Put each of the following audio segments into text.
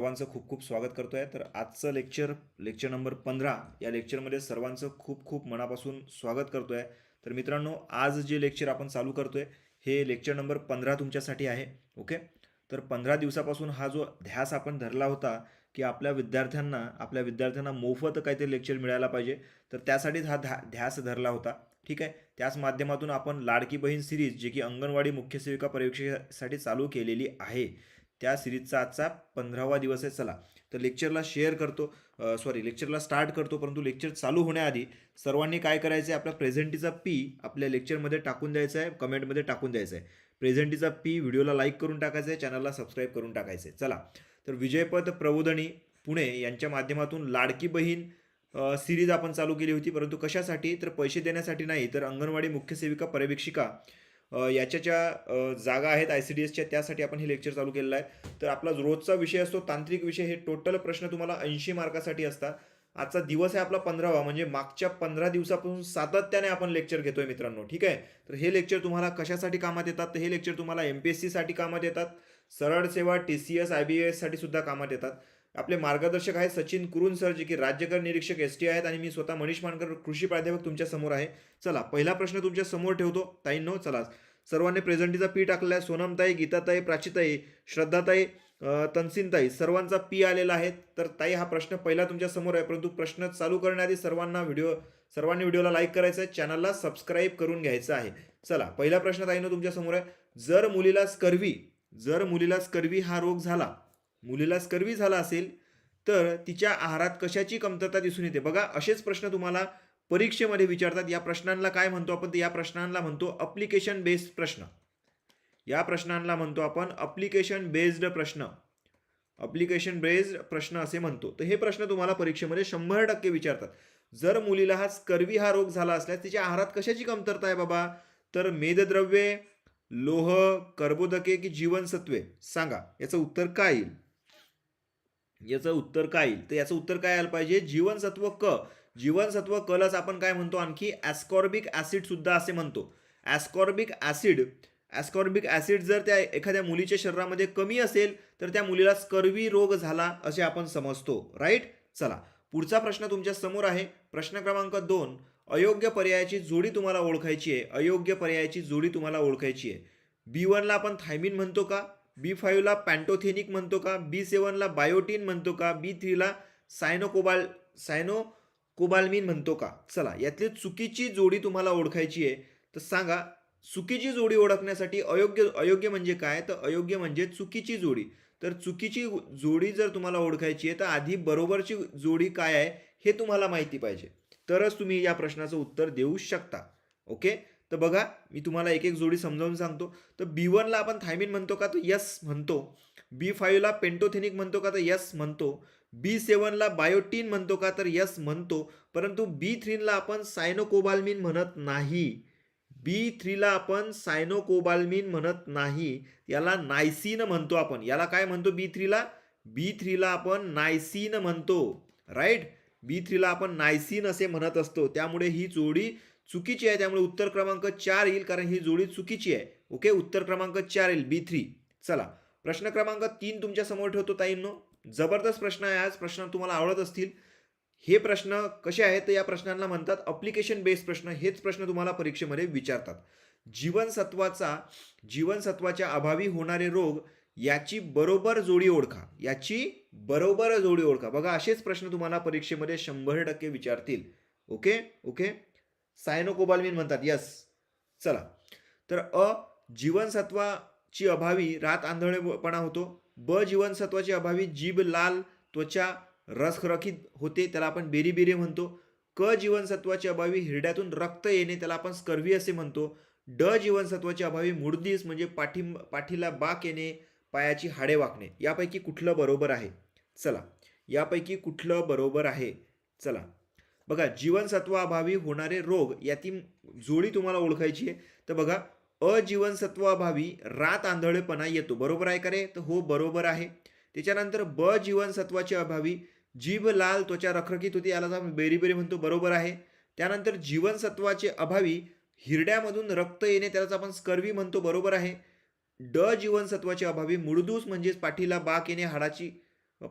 सर्वांचं खूप खूप स्वागत करतो आहे तर आजचं लेक्चर लेक्चर नंबर पंधरा या लेक्चरमध्ये सर्वांचं खूप खूप मनापासून स्वागत करतो आहे तर मित्रांनो आज जे लेक्चर आपण चालू करतो आहे हे लेक्चर नंबर पंधरा तुमच्यासाठी आहे. ओके तर पंधरा दिवसापासून हा जो ध्यास आपण धरला होता की आपल्या विद्यार्थ्यांना आपल्या विद्यार्थ्यांना मोफत काहीतरी लेक्चर मिळायला पाहिजे. तर त्यासाठीच हा ध्या ध्यास धरला होता. ठीक आहे? त्याच माध्यमातून आपण लाडकी बहीण सिरीज जे की अंगणवाडी मुख्य सेविका परीक्षेसाठी चालू केलेली आहे. त्या सिरीजचा आजचा पंधरावा दिवस आहे चला. तर लेक्चरला शेअर करतो सॉरी लेक्चरला स्टार्ट करतो परंतु लेक्चर चालू होण्याआधी सर्वांनी काय करायचं आहे आपला प्रेझेंटीचा पी आपल्या लेक्चरमध्ये टाकून द्यायचा आहे कमेंटमध्ये टाकून द्यायचा आहे. प्रेझेंटीचा पी व्हिडिओला लाईक करून टाकायचा आहे चॅनलला सबस्क्राईब करून टाकायचं आहे. चला. तर विजयपद प्रबोधनी पुणे यांच्या माध्यमातून लाडकी बहीण सिरीज आपण चालू केली होती परंतु कशासाठी? तर पैसे देण्यासाठी नाही तर अंगणवाडी मुख्य सेविका पर्यवेक्षिका याच्या ज्या जागा आहेत आय सी डी एसच्या त्यासाठी आपण हे लेक्चर चालू केलेलं आहे. तर आपला रोजचा विषय असतो तांत्रिक विषय हे टोटल प्रश्न तुम्हाला ऐंशी मार्कासाठी असतात. आजचा दिवस आहे आपला पंधरावा म्हणजे मागच्या पंधरा दिवसापासून सातत्याने आपण लेक्चर घेतोय मित्रांनो ठीक आहे? तर हे लेक्चर तुम्हाला कशासाठी कामात येतात? तर हे लेक्चर तुम्हाला एम पी एस सीसाठी कामात येतात. सरळ सेवा T C S I B एससाठी सुद्धा कामात येतात. आपले मार्गदर्शक आहेत सचिन कुरुन सर जे की राज्यकर निरीक्षक एस टी आहेत आणि मी स्वतः मनीष मानकर कृषी प्राध्यापक तुमच्यासमोर आहे. चला पहिला प्रश्न तुमच्यासमोर ठेवतो. ताईंनो चला. सर्वांनी प्रेझेंटीचा पी टाकला आहे. सोनमताई गीताताई प्राचीताई श्रद्धाताई तनसिनताई तन्सीनताई सर्वांचा पी आलेला आहे. तर ताई हा प्रश्न पहिला तुमच्यासमोर आहे परंतु प्रश्न चालू करण्याआधी सर्वांना व्हिडिओ सर्वांनी व्हिडिओला लाईक करायचं आहे चॅनलला सबस्क्राईब करून घ्यायचं आहे. चला पहिला प्रश्न ताईनं तुमच्यासमोर आहे. जर मुलीला स्कर्वी जर मुलीला स्कर्वी हा रोग झाला मुलीला स्कर्वी झाला असेल तर तिच्या आहारात कशाची कमतरता दिसून येते? बघा असेच प्रश्न तुम्हाला परीक्षेमध्ये विचारतात. या प्रश्नांना काय म्हणतो आपण? तर या प्रश्नांना म्हणतो अप्लिकेशन बेस्ड प्रश्न. या प्रश्नांना म्हणतो आपण अप्लिकेशन बेस्ड प्रश्न. अप्लिकेशन बेस्ड प्रश्न असे म्हणतो. तर हे प्रश्न तुम्हाला परीक्षेमध्ये शंभर टक्के विचारतात. जर मुलीला हा स्कर्वी हा रोग झाला असल्यास तिच्या आहारात कशाची कमतरता आहे बाबा? तर मेदद्रव्ये लोह कर्बोदके की जीवनसत्वे? सांगा. याचं उत्तर काय येईल? याचं उत्तर काय येईल? तर याचं उत्तर काय यायला पाहिजे? जीवनसत्व क. जीवनसत्व कलच आपण काय म्हणतो? आणखी ॲस्कॉर्बिक ॲसिड सुद्धा असे म्हणतो. ॲस्कॉर्बिक ॲसिड ॲस्कॉर्बिक ॲसिड जर त्या एखाद्या मुलीच्या शरीरामध्ये कमी असेल तर त्या मुलीला स्कर्वी रोग झाला असे आपण समजतो. राईट चला. पुढचा प्रश्न तुमच्यासमोर आहे. प्रश्न क्रमांक दोन. अयोग्य पर्यायाची जोडी तुम्हाला ओळखायची आहे. अयोग्य पर्यायाची जोडी तुम्हाला ओळखायची आहे. बी वनला आपण थायमिन म्हणतो का? बी फाईव्हला पॅन्टोथेनिक म्हणतो का? बी सेवनला बायोटीन म्हणतो का? बी थ्रीला सायनोकोबाल सायनो कोबाल्मिन म्हणतो का? चला यातली चुकीची जोडी तुम्हाला ओळखायची आहे. तर सांगा चुकीची जोडी ओळखण्यासाठी अयोग्य अयोग्य म्हणजे काय? तर अयोग्य म्हणजे चुकीची जोडी. तर चुकीची जोडी जर तुम्हाला ओळखायची आहे तर आधी बरोबरची जोडी काय आहे हे तुम्हाला माहिती पाहिजे. तरच तुम्ही या प्रश्नाचं उत्तर देऊ शकता. ओके? तर बघा मी तुम्हाला एक एक जोडी समजावून सांगतो. तर बी वनला आपण थायमिन म्हणतो का? तर यस म्हणतो. बी फाईव्हला पेंटोथेनिक म्हणतो का? तर यस म्हणतो. बी सेवनला बायोटीन म्हणतो का? तर यस म्हणतो. परंतु बी थ्रीला आपण सायनोकोबाल्मिन म्हणत नाही. बी थ्रीला आपण सायनोकोबाल्मिन म्हणत नाही. याला नायसीन म्हणतो आपण. याला काय म्हणतो बी थ्रीला बी थ्रीला आपण नायसीन म्हणतो. राईट बी थ्रीला आपण नायसीन असे म्हणत असतो. त्यामुळे ही जोडी चुकीची आहे त्यामुळे उत्तर क्रमांक चार येईल कारण ही जोडी चुकीची आहे. ओके उत्तर क्रमांक चार येईल बी थ्री चला. प्रश्न क्रमांक तीन तुमच्यासमोर ठेवतो ताईंनो. जबरदस्त प्रश्न आहे आज. प्रश्न तुम्हाला आवडत असतील. हे प्रश्न कसे आहेत तर या प्रश्नांना म्हणतात अप्लिकेशन बेस्ड प्रश्न. हेच प्रश्न तुम्हाला परीक्षेमध्ये विचारतात. जीवनसत्वाचा जीवनसत्वाच्या अभावी होणारे रोग याची बरोबर जोडी ओळखा. याची बरोबर जोडी ओळखा. बघा असेच प्रश्न तुम्हाला परीक्षेमध्ये शंभर टक्के विचारतील. ओके ओके सायनोकोबाल्मिन म्हणतात. यस चला. तर अ जीवनसत्वाची अभावी रात आंधळेपणा होतो. ब जीवनसत्वाची अभावी जीभ लाल त्वचा रसरखीत होते त्याला आपण बेरीबेरी म्हणतो. क जीवनसत्वाची अभावी हिरड्यातून रक्त येणे त्याला आपण स्कर्वी असे म्हणतो. ड जीवनसत्वाची अभावी मुडदीस म्हणजे पाठी पाठीला बाक येणे पायाची हाडे वाकणे. यापैकी कुठलं बरोबर आहे? चला. यापैकी कुठलं बरोबर आहे? चला. बघा जीवनसत्वाअभावी होणारे रोग यातील जोडी तुम्हाला ओळखायची आहे. तर बघा अजीवनसत्वाभावी रात आंधळेपणा येतो. बरोबर आहे का रे? तर हो बरोबर आहे. त्याच्यानंतर ब जीवनसत्वाच्या अभावी जीभ लाल त्वचा रखरखीत होती याला आपण बेरीबेरी म्हणतो. बरोबर आहे. त्यानंतर जीवनसत्वाचे अभावी हिरड्यामधून रक्त येणे त्यालाच आपण स्कर्वी म्हणतो. बरोबर आहे. ड जीवनसत्वाच्या अभावी मुडदूस म्हणजेच पाठीला बाक येणे हाडाची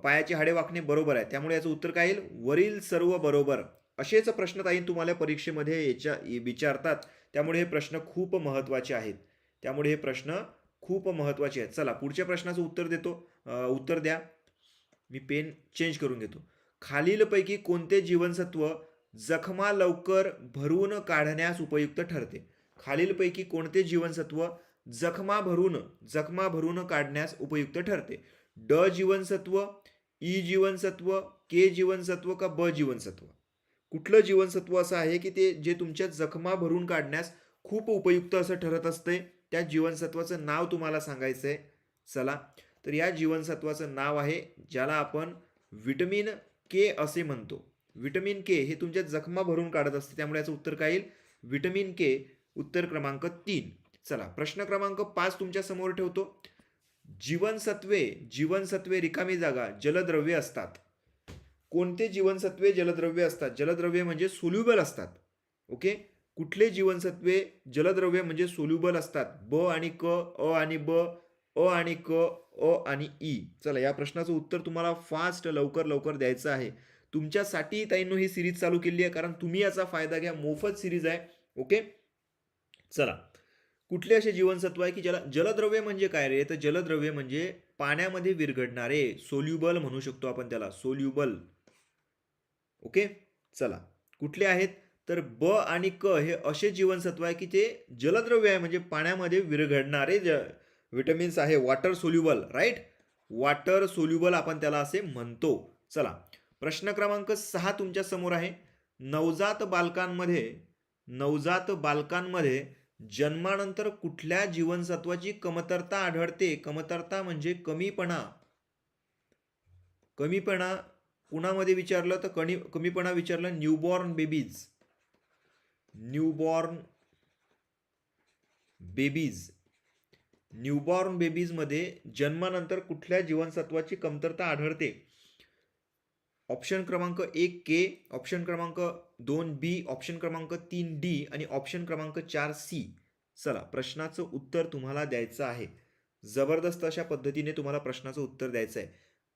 पायाची हाडे वाकणे. बरोबर आहे. त्यामुळे याचं उत्तर काय येईल? वरील सर्व बरोबर. असेच प्रश्न ताई तुम्हाला परीक्षेमध्ये याच्या विचारतात. त्यामुळे हे प्रश्न खूप महत्त्वाचे आहेत. त्यामुळे हे प्रश्न खूप महत्त्वाचे आहेत. चला पुढच्या प्रश्नाचं उत्तर देतो. उत्तर द्या. मी पेन चेंज करून घेतो. खालीलपैकी कोणते जीवनसत्व जखमा लवकर भरून काढण्यास उपयुक्त ठरते? खालीलपैकी कोणते जीवनसत्व जखमा भरून जखमा भरून काढण्यास उपयुक्त ठरते? ड जीवनसत्व ई जीवनसत्व के जीवनसत्व का ब जीवनसत्व? कुठलं जीवनसत्व असं आहे की ते जे तुमच्या जखमा भरून काढण्यास खूप उपयुक्त असं ठरत असते त्या जीवनसत्वाचं नाव तुम्हाला सांगायचं आहे चला तर या जीवनसत्वाचं नाव आहे ज्याला आपण विटमिन के असे म्हणतो. विटमिन के हे तुमच्या जखमा भरून काढत असते त्यामुळे याचं उत्तर काय येईल? विटमिन के उत्तर क्रमांक तीन. चला प्रश्न क्रमांक पाच तुमच्यासमोर ठेवतो. जीवनसत्वे जीवनसत्वे रिकामी जागा जलद्रव्ये असतात. कोणते जीवनसत्वे जलद्रव्ये असतात? जलद्रव्ये म्हणजे सोल्युबल असतात. ओके कुठले जीवनसत्वे जलद्रव्ये म्हणजे सोल्युबल असतात? ब आणि क अ आणि ब अ आणि क अ आणि ई. चला या प्रश्नाचं उत्तर तुम्हाला फास्ट लवकर लवकर द्यायचं आहे. तुमच्यासाठी ताईंनो ही सिरीज चालू केली आहे कारण तुम्ही याचा फायदा घ्या. मोफत सिरीज आहे. ओके चला. कुठले असे जीवनसत्व आहे की ज्याला जलद्रव्य म्हणजे काय रे? तर जलद्रव्य म्हणजे पाण्यामध्ये विरघडणारे सोल्युबल म्हणू शकतो आपण त्याला. Soluble okay? चला. कुठले आहेत? तर ब आणि क हे असे जीवनसत्व आहे की ते जलद्रव्य आहे म्हणजे पाण्यामध्ये विरघडणारे ज व्हिटॅमिन्स आहे. Water soluble right? Water soluble आपण त्याला असे म्हणतो. चला. प्रश्न क्रमांक सहा तुमच्यासमोर आहे. नवजात बालकांमध्ये नवजात बालकांमध्ये जन्मानंतर कुठल्या जीवनसत्वाची कमतरता आढळते? कमतरता म्हणजे कमीपणा. कमीपणा कुणामध्ये विचारलं तर कणी कमीपणा विचारलं newborn babies newborn babies newborn बेबीजमध्ये जन्मानंतर कुठल्या जीवनसत्वाची कमतरता आढळते? ऑप्शन क्रमांक एक के ऑप्शन क्रमांक दोन बी ऑप्शन क्रमांक तीन डी आणि ऑप्शन क्रमांक चार सी चला प्रश्नाचं उत्तर तुम्हाला द्यायचं आहे. जबरदस्त अशा पद्धतीने तुम्हाला प्रश्नाचं उत्तर द्यायचं आहे.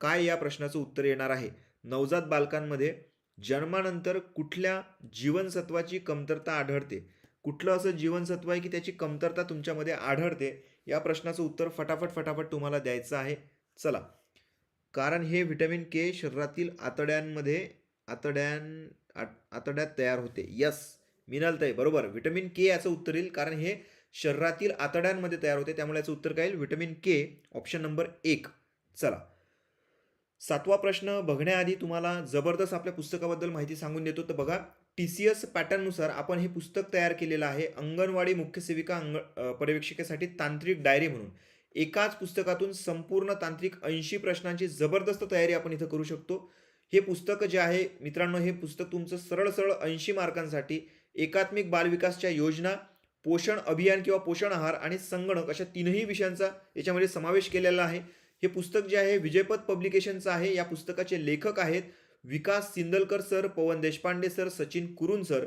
काय या प्रश्नाचं उत्तर येणार आहे? नवजात बालकांमध्ये जन्मानंतर कुठल्या जीवनसत्वाची कमतरता आढळते? कुठलं असं जीवनसत्व आहे की त्याची कमतरता तुमच्यामध्ये आढळते? या प्रश्नाचं उत्तर फटाफट फटाफट तुम्हाला द्यायचं आहे. चला. कारण हे व्हिटॅमिन के शरीरातील आतड्यांमध्ये आतड्यां आत- आतड्यात तयार होते. यस. मिनलताई बरोबर. व्हिटॅमिन के याचं उत्तर येईल कारण हे शरीरातील आतड्यांमध्ये तयार होते. त्यामुळे याचं उत्तर काय येईल? व्हिटॅमिन के ऑप्शन नंबर एक. चला. सातवा प्रश्न बघण्याआधी तुम्हाला जबरदस्त आपल्या पुस्तकाबद्दल माहिती सांगून देतो. तर बघा टी सी एस पॅटर्ननुसार आपण हे पुस्तक तयार केलेलं आहे अंगणवाडी मुख्य सेविका अंग पर्यवेक्षिकेसाठी तांत्रिक डायरी म्हणून. एकाच पुस्तकातून संपूर्ण तांत्रिक ऐंशी प्रश्नांची जबरदस्त तयारी आपण इथं करू शकतो. हे पुस्तक जे आहे मित्रांनो हे पुस्तक तुमचं सरळ सरळ ऐंशी मार्कांसाठी एकात्मिक बालविकासच्या योजना पोषण अभियान किंवा पोषण आहार आणि संगणक अशा तीनही विषयांचा याच्यामध्ये समावेश केलेला आहे. हे पुस्तक जे आहे विजयपद पब्लिकेशनचं आहे. या पुस्तकाचे लेखक आहेत Vikas Sindalkar sir Pawan Deshpande sir Sachin Kurun sir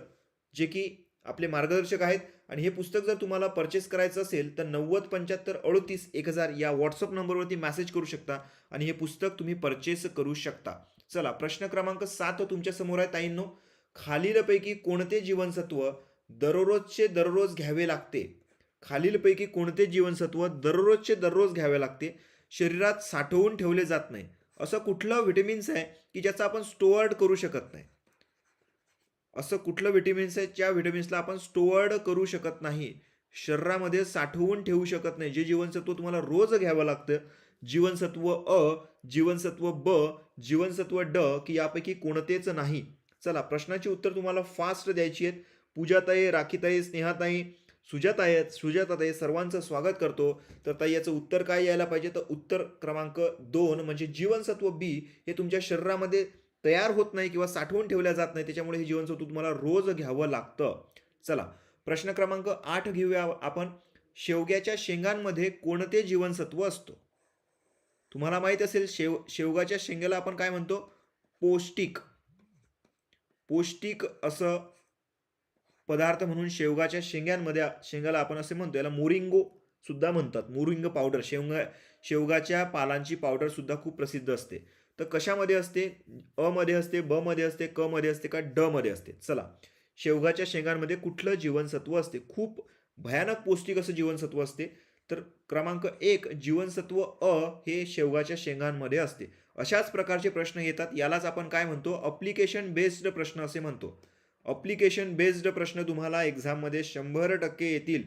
जे की आपले मार्गदर्शक आहेत. आणि हे पुस्तक जर तुम्हाला परचेस करायचं असेल तर नव्वद पंच्याहत्तर अडतीस एक हजार या व्हॉट्सअप नंबरवरती मॅसेज करू शकता आणि हे पुस्तक तुम्ही परचेस करू शकता. चला प्रश्न क्रमांक सात तुमच्यासमोर आहे ताईंनो. खालीलपैकी कोणते जीवनसत्व दररोजचे दररोज घ्यावे लागते? खालीलपैकी कोणते जीवनसत्व दररोजचे दररोज घ्यावे लागते? शरीरात साठवून ठेवले जात नाही. असं कुठलं व्हिटॅमिन्स आहे की ज्याचं आपण स्टोअर्ड करू शकत नाही? असं कुठलं व्हिटॅमिन्स आहे ज्या व्हिटॅमिन्सला आपण स्टोअर्ड करू शकत नाही? शरीरामध्ये साठवून ठेवू शकत नाही. जे जीवनसत्व तुम्हाला रोज घ्यावं लागतं जीवनसत्व अ जीवनसत्व ब जीवनसत्व ड की यापैकी कोणतेच नाही. चला प्रश्नाची उत्तर तुम्हाला फास्ट द्यायची आहेत. पूजाताई राखीताई स्नेहाताई सुजाताई सुजाताताई सर्वांचं स्वागत करतो. तर ताई याचं उत्तर काय यायला पाहिजे? तर उत्तर क्रमांक दोन म्हणजे जीवनसत्व बी हे तुमच्या शरीरामध्ये तयार होत नाही किंवा साठवून ठेवल्या जात नाही. त्याच्यामुळे हे जीवनसत्व तुम्हाला रोज घ्यावं लागतं. चला प्रश्न क्रमांक आठ घेऊया आपण. शेवग्याच्या शेंगांमध्ये कोणते जीवनसत्व असतो? तुम्हाला माहीत असेल शेव शेवगाच्या शेंगाला आपण काय म्हणतो? पौष्टिक. पौष्टिक असं पदार्थ म्हणून शेवगाच्या शेंग्यांमध्ये शेंगाला आपण असे म्हणतो याला मोरिंगो सुद्धा म्हणतात. मोरिंग पावडर शेवगा शेवगाच्या पालांची पावडर सुद्धा खूप प्रसिद्ध असते. तर कशामध्ये असते? अ मध्ये असते ब मध्ये असते क मध्ये असते का ड मध्ये असते? चला शेवगाच्या शेंगांमध्ये कुठलं जीवनसत्व असते? खूप भयानक पौष्टिक असं जीवनसत्व असते. तर क्रमांक एक जीवनसत्व अ हे शेवगाच्या शेंगांमध्ये असते. अशाच प्रकारचे प्रश्न येतात. यालाच आपण काय म्हणतो? अप्लिकेशन बेस्ड प्रश्न असे म्हणतो. अप्लिकेशन बेस्ड प्रश्न तुम्हाला एक्झाममध्ये शंभर टक्के येतील.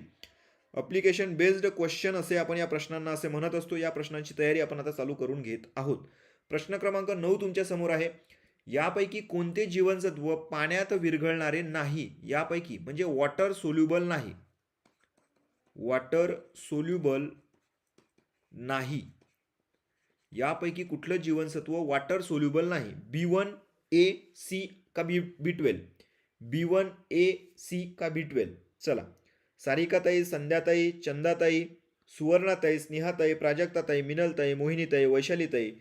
अप्लिकेशन बेस्ड क्वेश्चन असे आपण या प्रश्नांना असे म्हणत असतो. या प्रश्नांची तयारी आपण आता चालू करून घेत आहोत. प्रश्न क्रमांक नऊ तुमच्यासमोर आहे. यापैकी कोणते जीवनसत्व पाण्यात विरघळणारे नाही? यापैकी म्हणजे वॉटर सोल्युबल नाही. वॉटर सोल्युबल नाही. यापैकी कुठलं जीवनसत्व वॉटर सोल्युबल नाही? बी वन ए सी का B B twelve B one A C का बी ट्वेल्व. चला. सारिकाताई संध्याताई चंदाताई सुवर्णाताई स्नेहाताई प्राजक्ताताई मिनलताई मोहिनीताई वैशालीताई.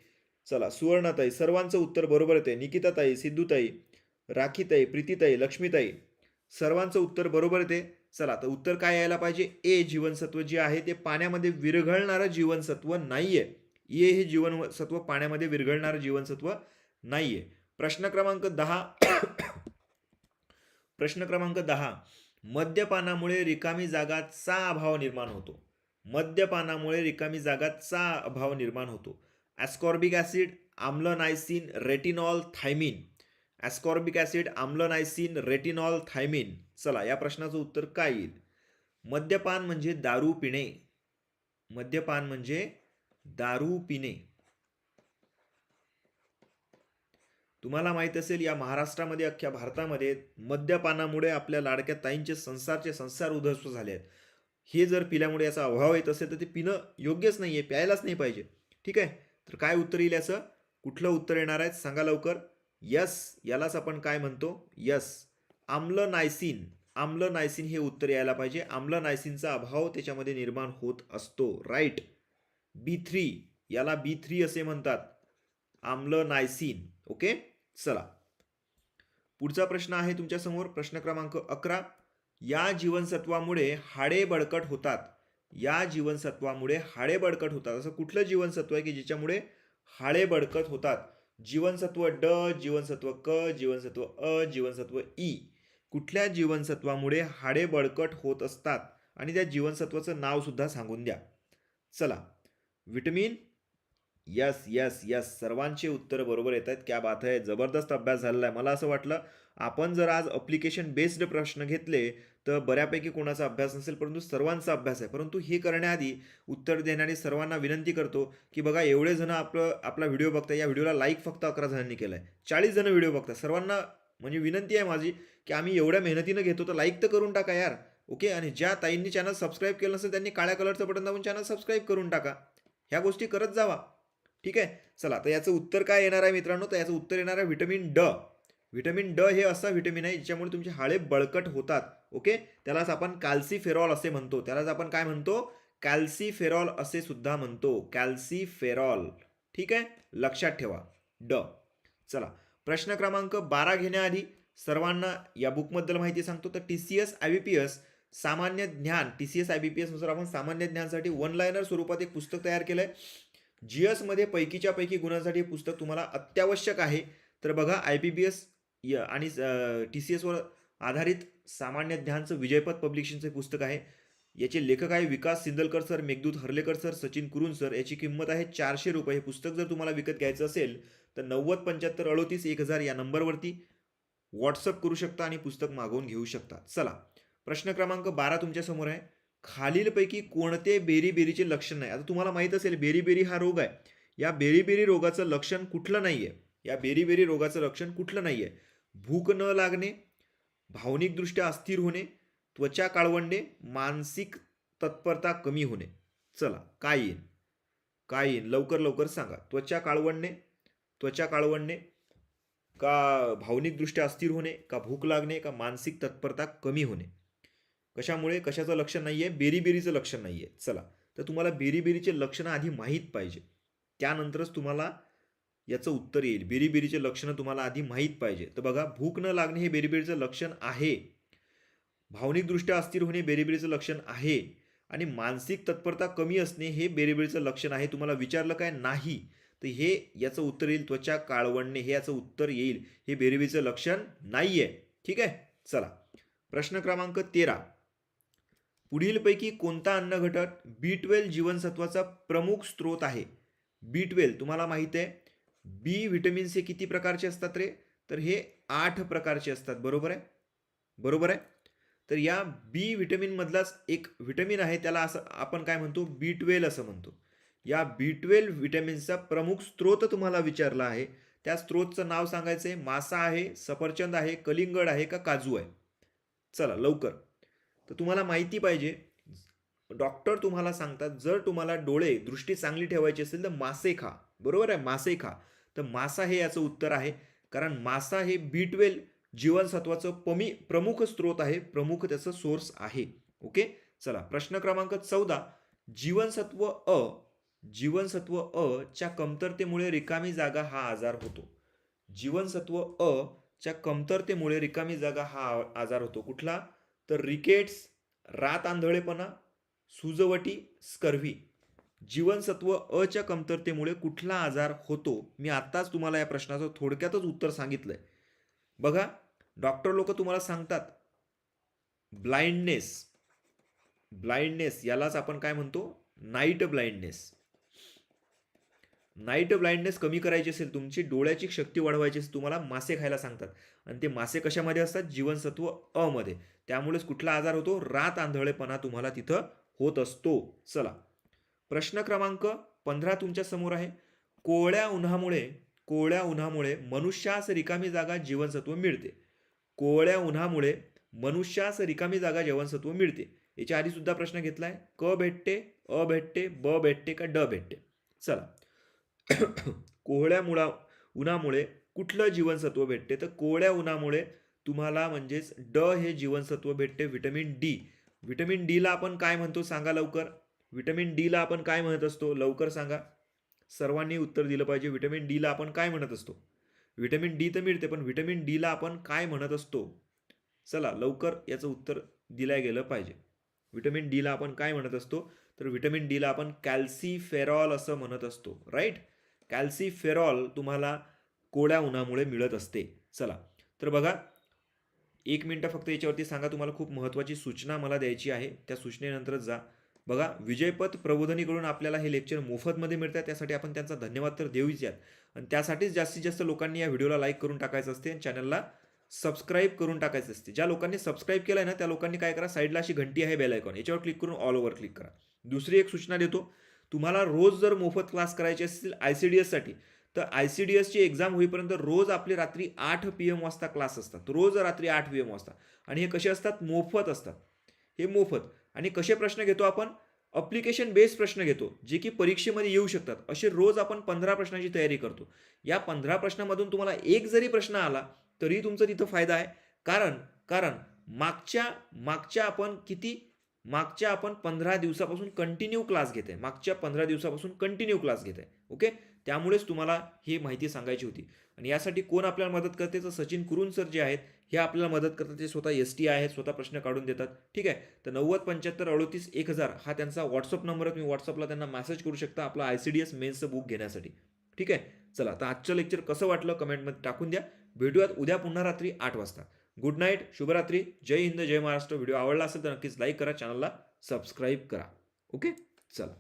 चला. सुवर्णाताई सर्वांचं उत्तर बरोबर येते. निकिताताई सिद्धूताई राखीताई प्रीतीताई लक्ष्मीताई. सर्वांचं उत्तर बरोबर येते. चला. तर उत्तर काय यायला पाहिजे? ए जीवनसत्व जे आहे ते पाण्यामध्ये विरघळणारं जीवनसत्व नाही आहे ए हे जीवनसत्व पाण्यामध्ये विरघळणारं जीवनसत्व नाही आहे प्रश्न क्रमांक दहा. प्रश्न क्रमांक दहा. मद्यपानामुळे रिकामी जागाचा अभाव निर्माण होतो. मद्यपानामुळे रिकामी जागाचा अभाव निर्माण होतो. ॲस्कॉर्बिक ॲसिड आम्लनायसिन रेटिनॉल थायमिन ॲस्कॉर्बिक ॲसिड आम्लनायसिन रेटिनॉल थायमिन चला या प्रश्नाचं उत्तर काय येईल? मद्यपान म्हणजे दारू पिणे. मद्यपान म्हणजे दारू पिणे. तुम्हाला माहीत असेल या महाराष्ट्रामध्ये अख्ख्या भारतामध्ये मद्यपानामुळे आपल्या लाडक्या ताईंचे संसारचे संसार उद्ध्वस्त झाले आहेत. हे जर पिल्यामुळे याचा अभाव येत असेल तर ते पिणं योग्यच नाही आहे प्यायलाच नाही पाहिजे. ठीक आहे? तर काय उत्तर येईल याचं? कुठलं उत्तर येणार आहे? सांगा लवकर. यस यालाच आपण काय म्हणतो? यस. आम्ल नायसिन आम्ल नायसिन हे उत्तर यायला पाहिजे. आम्ल नायसिनचा अभाव त्याच्यामध्ये निर्माण होत असतो. राईट. B three. याला बी थ्री असे म्हणतात. आम्ल नायसिन ओके? चला. पुढचा प्रश्न आहे तुमच्यासमोर. प्रश्न क्रमांक अकरा. या जीवनसत्वामुळे हाडे बळकट होतात. या जीवनसत्वामुळे हाडे बळकट होतात. असं कुठलं जीवनसत्व आहे की ज्याच्यामुळे हाडे बळकट होतात? जीवनसत्व ड जीवनसत्व क जीवनसत्व अ जीवनसत्व ई. कुठल्या जीवनसत्वामुळे हाडे बळकट होत असतात? आणि त्या जीवनसत्वाचं नावसुद्धा सांगून द्या. चला. विटमिन यस यस यस सर्वांचे उत्तर बरोबर येत आहेत. क्या बात आहे जबरदस्त अभ्यास झालेला आहे. मला असं वाटलं आपण जर आज अप्लिकेशन बेस्ड प्रश्न घेतले तर बऱ्यापैकी कोणाचा अभ्यास नसेल परंतु सर्वांचा अभ्यास आहे. परंतु हे करण्याआधी उत्तर देणारी सर्वांना विनंती करतो की बघा एवढे जण आपलं आपला व्हिडिओ बघताय. या व्हिडिओला लाईक फक्त अकरा जणांनी केला आहे चाळीस जण व्हिडिओ बघतात सर्वांना म्हणजे विनंती आहे माझी की आम्ही एवढ्या मेहनतीनं घेतो तर लाईक तर करून टाका यार. ओके आणि ज्या ताईंनी चॅनल सबस्क्राईब केलं नसेल त्यांनी काळ्या कलरचं बटन दाबून चॅनल सबस्क्राईब करून टाका. ह्या गोष्टी करत जावा. ठीक आहे? चला तर याचं उत्तर काय येणार आहे मित्रांनो? तर याचं उत्तर येणार आहे व्हिटॅमिन ड. व्हिटॅमिन ड हे असं व्हिटॅमिन आहे ज्याच्यामुळे तुमचे हाळे बळकट होतात ओके? त्यालाच आपण कॅल्सीफेरॉल असे म्हणतो. त्यालाच आपण काय म्हणतो? कॅल्सीफेरॉल असे सुद्धा म्हणतो. कॅल्सीफेरॉल. ठीक आहे? लक्षात ठेवा. ड. चला प्रश्न क्रमांक बारा घेण्याआधी सर्वांना या बुकबद्दल माहिती सांगतो. तर T C S I B P S सामान्य ज्ञान T C S I B P एसनुसार आपण सामान्य ज्ञानसाठी वन लायनर स्वरूपात एक पुस्तक तयार केलं आहे जी एसमध्ये पैकीच्या पैकी गुणांसाठी हे पुस्तक तुम्हाला अत्यावश्यक आहे. तर बघा आय बी बी एस आणि टी सी एसवर आधारित सामान्य ज्ञानचं विजयपथ पब्लिकेशनचं पुस्तक आहे. याचे लेखक आहे Vikas Sindalkar sir Meghdoot Harlekar sir Sachin Kurun sir. याची किंमत आहे चारशे रुपये. हे पुस्तक जर तुम्हाला विकत घ्यायचं असेल तर नव्वद पंच्याहत्तर अडोतीस एक हजार या नंबरवरती व्हॉट्सअप करू शकता आणि पुस्तक मागवून घेऊ शकता. चला प्रश्न क्रमांक बारा तुमच्यासमोर आहे. खालीलपैकी कोणते बेरीबेरीचे लक्षण नाही? आता तुम्हाला माहीत असेल बेरीबेरी हा रोग आहे. या बेरीबेरी रोगाचं लक्षण कुठलं नाही आहे या बेरीबेरी रोगाचं लक्षण कुठलं नाही आहे भूक न लागणे भावनिकदृष्ट्या अस्थिर होणे त्वचा काळवंडे मानसिक तत्परता कमी होणे. चला काय येईल? काय येईल? लवकर लवकर सांगा. त्वचा काळवंडणे त्वचा काळवंडणे का भावनिकदृष्ट्या अस्थिर होणे का भूक लागणे का मानसिक तत्परता कमी होणे. कशामुळे? कशाचं लक्षण नाही आहे बेरीबेरीचं लक्षण नाही आहे चला. तर तुम्हाला बेरीबेरीचे लक्षणं आधी माहीत पाहिजे. त्यानंतरच तुम्हाला याचं उत्तर येईल. बेरीबेरीचे लक्षणं तुम्हाला आधी माहीत पाहिजे. तर बघा भूक न लागणे हे बेरीबेरीचं लक्षण आहे. भावनिकदृष्ट्या अस्थिर होणे बेरीबेरीचं लक्षण आहे. आणि मानसिक तत्परता कमी असणे हे बेरीबेरीचं लक्षण आहे. तुम्हाला विचारलं काय? नाही. तर हे याचं उत्तर येईल. त्वचा काळवणणे हे याचं उत्तर येईल. हे बेरीबेरीचं लक्षण नाही आहे ठीक आहे? चला. प्रश्न क्रमांक तेरा. पुढीलपैकी कोणता अन्न घटक बी ट्वेल्व जीवनसत्वाचा प्रमुख स्रोत आहे? बी ट्वेल्व तुम्हाला माहीत आहे. बी व्हिटॅमिन्स हे किती प्रकारचे असतात रे? तर हे आठ प्रकारचे असतात. बरोबर आहे? बरोबर आहे? तर या बी व्हिटॅमिनमधलाच एक व्हिटॅमिन आहे. त्याला असं आपण काय म्हणतो? बी ट्वेल्व असं म्हणतो. या बी ट्वेल्व विटॅमिन्सचा प्रमुख स्रोत तुम्हाला विचारला आहे. त्या स्रोतचं नाव सांगायचं आहे मासा आहे सफरचंद आहे कलिंगड आहे का काजू आहे? चला लवकर. तर तुम्हाला माहिती पाहिजे. डॉक्टर तुम्हाला सांगतात जर तुम्हाला डोळे दृष्टी चांगली ठेवायची असेल तर मासे खा. बरोबर आहे? मासे खा. तर मासा हे याचं उत्तर आहे. कारण मासा हे बी जीवनसत्वाचं पमी प्रमुख स्रोत आहे. प्रमुख त्याचं सोर्स आहे. ओके चला प्रश्न क्रमांक चौदा. जीवनसत्व अ जीवनसत्व अ च्या कमतरतेमुळे रिकामी जागा हा आजार होतो. जीवनसत्व अ च्या कमतरतेमुळे रिकामी जागा हा आजार होतो. कुठला? तर रिकेट्स रात आंधळेपणा सुजवटी स्कर्व्ही जीवनसत्व अ कमतरतेमुळे कुठला आजार होतो? मी आत्ताच तुम्हाला या प्रश्नाचं थोडक्यातच उत्तर सांगितलं आहे बघा डॉक्टर लोक तुम्हाला सांगतात ब्लाइंडनेस ब्लाइंडनेस यालाच आपण काय म्हणतो? नाईट ब्लाइंडनेस नाईट ब्लाइंडनेस कमी करायची असेल तुमची डोळ्याची शक्ती वाढवायची असेल तुम्हाला मासे खायला सांगतात. आणि ते मासे कशामध्ये असतात? जीवनसत्व अ मध्ये. त्यामुळेच कुठला आजार होतो? रात आंधळेपणा तुम्हाला तिथं होत असतो. चला. प्रश्न क्रमांक पंधरा तुमच्यासमोर आहे. कोवळ्या उन्हामुळे कोवळ्या उन्हामुळे मनुष्यास रिकामी जागा जीवनसत्व मिळते. कोवळ्या उन्हामुळे मनुष्यास रिकामी जागा जीवनसत्व मिळते. याच्या आधी सुद्धा प्रश्न आहे क भेटते अ भेटते ब भेटते का ड भेटते? चला. कोहळ्या मुळा उन्हामुळे कुठलं जीवनसत्व भेटते? तर कोहळ्या उन्हामुळे तुम्हाला म्हणजेच ड हे जीवनसत्व भेटते व्हिटॅमिन डी. व्हिटॅमिन डीला आपण काय म्हणतो सांगा लवकर? व्हिटॅमिन डीला आपण काय म्हणत असतो? लवकर सांगा. सर्वांनी उत्तर दिलं पाहिजे. व्हिटॅमिन डीला आपण काय म्हणत असतो? व्हिटॅमिन डी तर मिळते पण व्हिटॅमिन डीला आपण काय म्हणत असतो? चला लवकर याचं उत्तर दिलं गेलं पाहिजे. व्हिटॅमिन डीला आपण काय म्हणत असतो? तर व्हिटॅमिन डीला आपण कॅल्सीफेरॉल असं म्हणत असतो. राईट? कॅल्सिफेरॉल तुम्हाला कोड्या उन्हामुळे मिळत असते. चला तर बघा एक मिनटं फक्त याच्यावरती सांगा तुम्हाला खूप महत्त्वाची सूचना मला द्यायची आहे. त्या सूचनेनंतरच जा. बघा विजयपथ प्रबोधनीकडून आपल्याला हे लेक्चर मोफतमध्ये मिळतात त्यासाठी आपण त्यांचा धन्यवाद तर देऊच यात. आणि त्यासाठीच जास्तीत जास्त लोकांनी या व्हिडिओला लाईक करून टाकायचं असते आणि चॅनलला सबस्क्राईब करून टाकायचं असते. ज्या लोकांनी सबस्क्राईब केलं आहे ना त्या लोकांनी काय करा साईडला अशी घंटी आहे बेल आयकॉन याच्यावर क्लिक करून ऑल ओव्हर क्लिक करा. दुसरी एक सूचना देतो. तुम्हाला रोज जर मोफत क्लास करायचे असतील आय सी डी एससाठी तर आय सी डी एसची एक्झाम होईपर्यंत रोज आपले रात्री आठ पी एम वाजता क्लास असतात. रोज रात्री आठ पी एम वाजता. आणि हे कसे असतात? मोफत असतात. हे मोफत. आणि कसे प्रश्न घेतो आपण? अप्लिकेशन बेस्ड प्रश्न घेतो जे की परीक्षेमध्ये येऊ शकतात. असे रोज आपण पंधरा प्रश्नांची तयारी करतो. या पंधरा प्रश्नामधून तुम्हाला एक जरी प्रश्न आला तरी तुमचा तिथं फायदा आहे. कारण कारण मागच्या मागच्या आपण किती मागच्या आपण पंधरा दिवसापासून कंटिन्यू क्लास घेत आहे मागच्या पंधरा दिवसापासून कंटिन्यू क्लास घेत आहे ओके त्यामुळेच तुम्हाला ही माहिती सांगायची होती. आणि यासाठी कोण आपल्याला मदत करते? तर सचिन कुरुन सर जे आहेत हे आपल्याला मदत करतात. ते स्वतः एस टी आहेत स्वतः प्रश्न काढून देतात. ठीक आहे? तर नव्वद पंच्याहत्तर अडतीस एक हजार हा त्यांचा व्हॉट्सअप नंबर आहे. तुम्ही व्हॉट्सअपला त्यांना मेसेज करू शकता आपला आय सी डी एस मेन्सचं बुक घेण्यासाठी. ठीक आहे? चला तर आजचं लेक्चर कसं वाटलं? कमेंटमध्ये टाकून द्या. भेटूयात उद्या पुन्हा रात्री आठ वाजता. गुड नाईट शुभरात्री. जय हिंद जय महाराष्ट्र. व्हिडिओ आवडला असेल तर नक्कीच लाईक करा चॅनलला सबस्क्राईब करा. ओके चला.